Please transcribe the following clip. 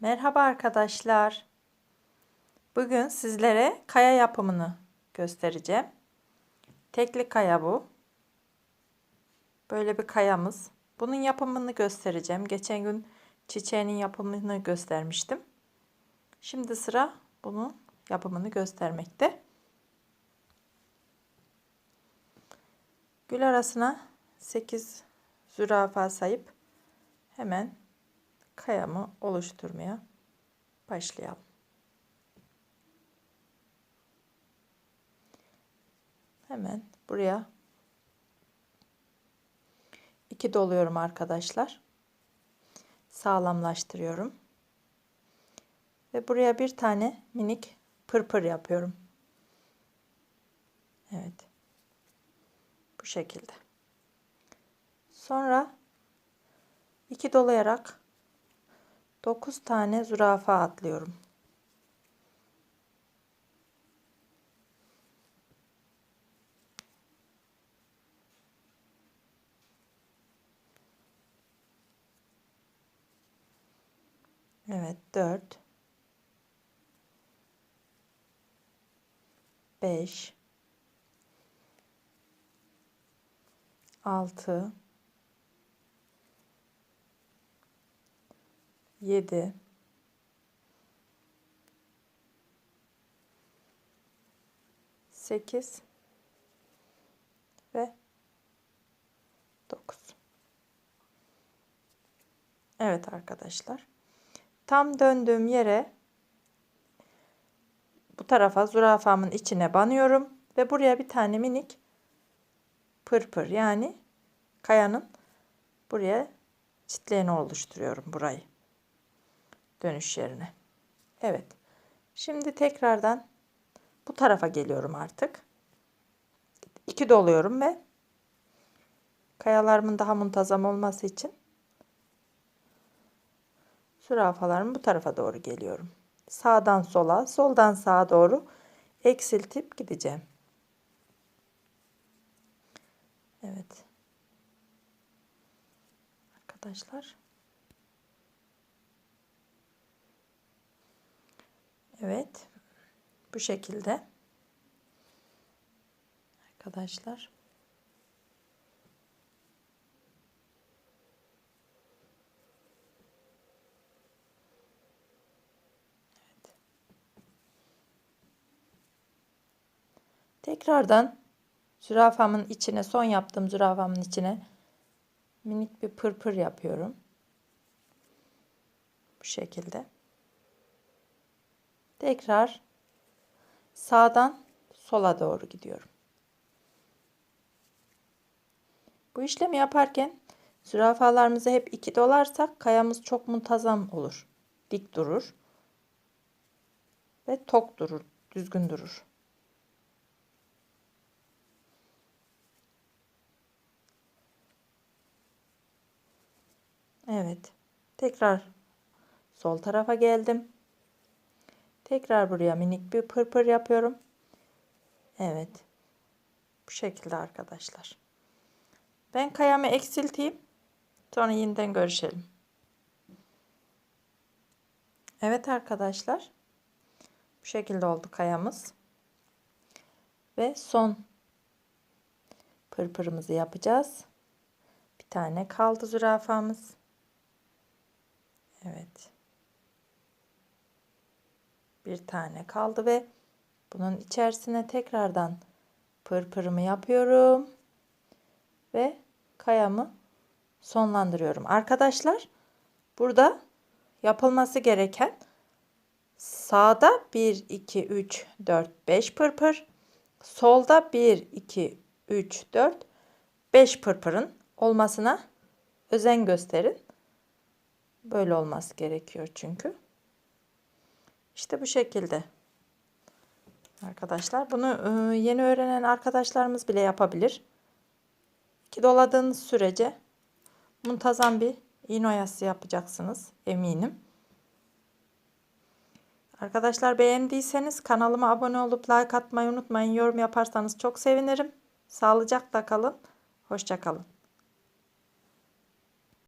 Merhaba arkadaşlar. Bugün sizlere kaya yapımını göstereceğim. Tekli kaya bu. Böyle bir kayamız. Bunun yapımını göstereceğim. Geçen gün çiçeğinin yapımını göstermiştim. Şimdi sıra bunun yapımını göstermekte. Gül arasına 8 zürafa sayıp hemen kayamı oluşturmaya başlayalım. Hemen buraya iki doluyorum arkadaşlar. Sağlamlaştırıyorum. Ve buraya bir tane minik pırpır yapıyorum. Evet. Bu şekilde. Sonra iki dolayarak 9 tane zürafa atlıyorum. Evet 4 5 6 7 8 ve 9 Evet arkadaşlar. Tam döndüğüm yere bu tarafa zürafamın içine banıyorum ve buraya bir tane minik pırpır yani kayanın buraya çitleğini oluşturuyorum burayı dönüş yerine. Evet. Şimdi tekrardan bu tarafa geliyorum artık. İki doluyorum ve kayalarımın daha muntazam olması için zürafalarımı bu tarafa doğru geliyorum. Sağdan sola, soldan sağa doğru eksiltip gideceğim. Evet. Arkadaşlar. Evet. Bu şekilde. Arkadaşlar. Evet. Tekrardan zürafamın içine son yaptığım zürafamın içine minik bir pırpır yapıyorum. Bu şekilde. Tekrar sağdan sola doğru gidiyorum. Bu işlemi yaparken zürafalarımızı hep iki dolarsak kayamız çok muntazam olur. Dik durur. Ve tok durur, düzgün durur. Evet. Tekrar sol tarafa geldim. Tekrar buraya minik bir pırpır yapıyorum. Evet. Bu şekilde arkadaşlar. Ben kayamı eksilteyim. Sonra yeniden görüşelim. Evet arkadaşlar. Bu şekilde oldu kayamız. Ve son pırpırımızı yapacağız. Bir tane kaldı zürafamız. Evet bir tane kaldı ve bunun içerisine tekrardan pırpırımı yapıyorum ve kayamı sonlandırıyorum. Arkadaşlar burada yapılması gereken sağda 1 2 3 4 5 pırpır solda 1 2 3 4 5 pırpırın olmasına özen gösterin. Böyle olması gerekiyor çünkü. İşte bu şekilde. Arkadaşlar bunu e, yeni öğrenen arkadaşlarımız bile yapabilir. Ki doladığınız sürece muntazam bir iğne oyası yapacaksınız eminim. Arkadaşlar beğendiyseniz kanalıma abone olup like atmayı unutmayın. Yorum yaparsanız çok sevinirim. Sağlıcakla kalın. Hoşçakalın.